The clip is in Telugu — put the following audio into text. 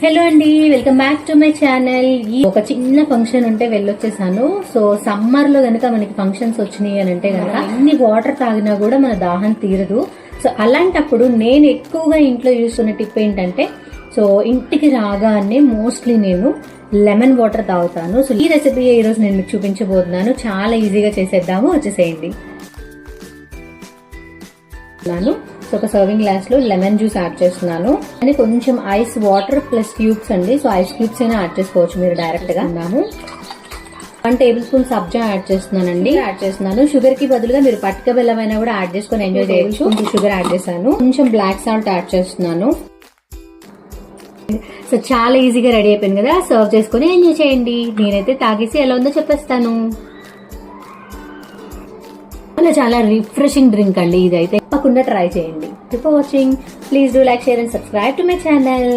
హలో అండి welcome back to my channel. ఈ ఒక చిన్న ఫంక్షన్ ఉంటే వెళ్ళొచ్చేసాను. సో సమ్మర్లో గనక మనకి ఫంక్షన్స్ వచ్చినాయి అని అంటే గనక ఎన్ని వాటర్ తాగినా కూడా మన దాహం తీరదు. సో అలాంటప్పుడు నేను ఎక్కువగా ఇంట్లో చూస్తున్న టిప్ ఏంటంటే సో ఇంటికి రాగానే మోస్ట్లీ నేను లెమన్ వాటర్ తాగుతాను. సో ఈ రెసిపీ ఈరోజు నేను మీకు చూపించబోతున్నాను. చాలా ఈజీగా చేసేద్దాము. వచ్చేసేయండి. సో ఒక సర్వింగ్ గ్లాస్లో లెమన్ జ్యూస్ యాడ్ చేస్తున్నాను. అని కొంచెం ఐస్ వాటర్ ప్లస్ క్యూబ్స్ అండి. సో ఐస్ క్యూబ్స్ అయినా యాడ్ చేసుకోవచ్చు మీరు డైరెక్ట్గా ఉన్నాము వన్ టేబుల్ స్పూన్ సబ్జా యాడ్ చేస్తున్నానండి యాడ్ చేస్తున్నాను. షుగర్కి బదులుగా మీరు పట్టుక బెల్లం అయినా కూడా యాడ్ చేసుకొని ఎంజాయ్ చేయొచ్చు. కొంచెం షుగర్ యాడ్ చేశాను. కొంచెం బ్లాక్ సాల్ట్ యాడ్ చేస్తున్నాను. సో చాలా ఈజీగా రెడీ అయిపోయింది కదా. సర్వ్ చేసుకొని ఎంజాయ్ చేయండి. నేనైతే తాగేసి ఎలా ఉందో చెప్పేస్తాను. చాలా రిఫ్రెషింగ్ డ్రింక్ అండి ఇదైతే. తప్పకుండా ట్రై చేయండి. For watching please do like share and subscribe to my channel